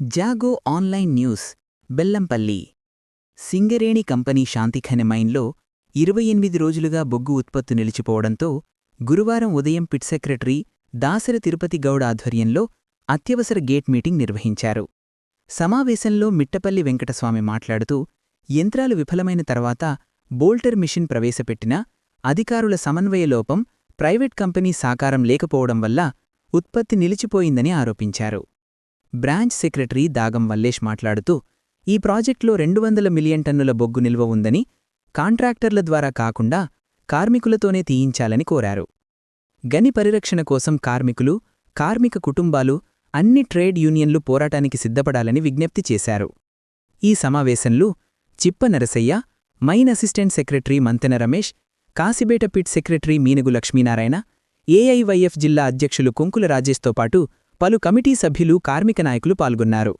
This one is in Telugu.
Jago online news Bellampalli. Singareni company Shantikhani మైన్లో ఇరవై ఎనిమిది రోజులుగా బొగ్గు ఉత్పత్తు నిలిచిపోవడంతో గురువారం ఉదయం పిట్ సెక్రటరీ దాసరి తిరుపతి గౌడ్ ఆధ్వర్యంలో అత్యవసర గేట్ మీటింగ్ నిర్వహించారు. సమావేశంలో మిట్టపల్లి వెంకటస్వామి మాట్లాడుతూ యంత్రాలు విఫలమైన తర్వాత బోల్టర్ మిషన్ ప్రవేశపెట్టినా అధికారుల సమన్వయ లోపం ప్రైవేట్ కంపెనీ సాకారం లేకపోవడం వల్ల ఉత్పత్తి నిలిచిపోయిందని ఆరోపించారు. బ్రాంచ్ సెక్రటరీ దాగం వల్లేష్ మాట్లాడుతూ ఈ ప్రాజెక్టులో రెండు వందల మిలియన్ టన్నుల బొగ్గు నిల్వ ఉందని కాంట్రాక్టర్ల ద్వారా కాకుండా కార్మికులతోనే తీయించాలని కోరారు. గని పరిరక్షణ కోసం కార్మికులు కార్మిక కుటుంబాలు అన్ని ట్రేడ్ యూనియన్లు పోరాటానికి సిద్ధపడాలని విజ్ఞప్తి చేశారు. ఈ సమావేశంలో Chippa Narasayya mine assistant secretary Manthena Ramesh Kasibeta pit secretary Meenugu Lakshminarayana AIYF జిల్లా అధ్యక్షులు కొంకుల రాజేష్తో పాటు పలు కమిటీ సభ్యులు కార్మిక నాయకులు పాల్గొన్నారు.